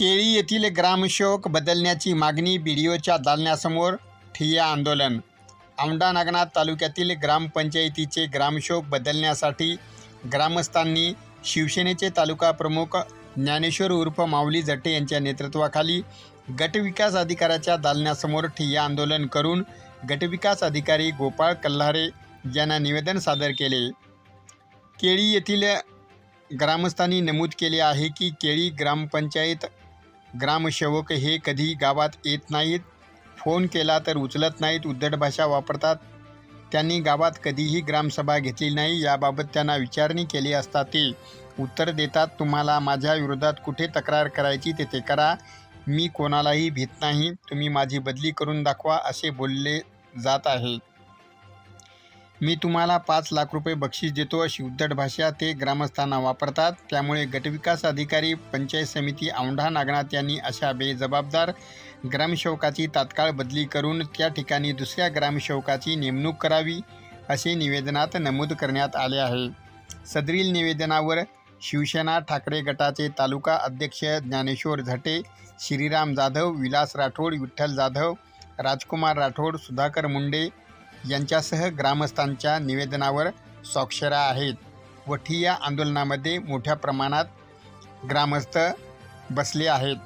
केळी येथील ग्रामशोक बदलण्याची मागणी बीडीओच्या दालनासमोर ठिय्या आंदोलन. औंढा नागनाथ तालुक्यातील ग्रामपंचायतीचे ग्रामशोक बदलण्यासाठी ग्रामस्थांनी शिवसेनेचे तालुका प्रमुख ज्ञानेश्वर उर्फ माऊली जट्टे यांच्या नेतृत्वाखाली गटविकास अधिकाऱ्याच्या दालनासमोर ठिय्या आंदोलन करून गटविकास अधिकारी गोपाळ कल्हारे यांना निवेदन सादर केले. केळी येथील ग्रामस्थांनी नमूद केले आहे की केळी ग्रामपंचायत ग्रामसेवक हे कधी गावात येत नाहीत फोन केला तर उचलत नाहीत उद्धट भाषा वापरतात. त्यांनी गावात कधीही ग्रामसभा घेतली नाही याबाबत त्यांना विचारणी केली असता ते उत्तर देतात तुम्हाला माझ्या विरोधात कुठे तक्रार करायची तेथे करा. मी कोणालाही भीत नाही. तुम्ही माझी बदली करून दाखवा असे बोलले जात आहे. मी तुम्हाला पाच लाख रुपये बक्षीस देतो अशी उद्धट भाषा ते ग्रामस्थांना वापरतात. त्यामुळे गटविकास अधिकारी पंचायत समिती औंढा नागनाथ यांनी अशा बेजबाबदार ग्रामसेवकाची तात्काळ बदली करून त्या ठिकाणी दुसऱ्या ग्रामसेवकाची नेमणूक करावी असे निवेदनात नमूद करण्यात आले आहे. सदरील निवेदनावर शिवसेना ठाकरे गटाचे तालुका अध्यक्ष ज्ञानेश्वर झटे श्रीराम जाधव विलास राठोड विठ्ठल जाधव राजकुमार राठोड सुधाकर मुंडे यांच्यासह ग्रामस्थांच्या निवेदनावर स्वाक्षऱ्या आहेत. वठी या आंदोलनामध्ये मोठ्या प्रमाणात ग्रामस्थ बसले आहेत.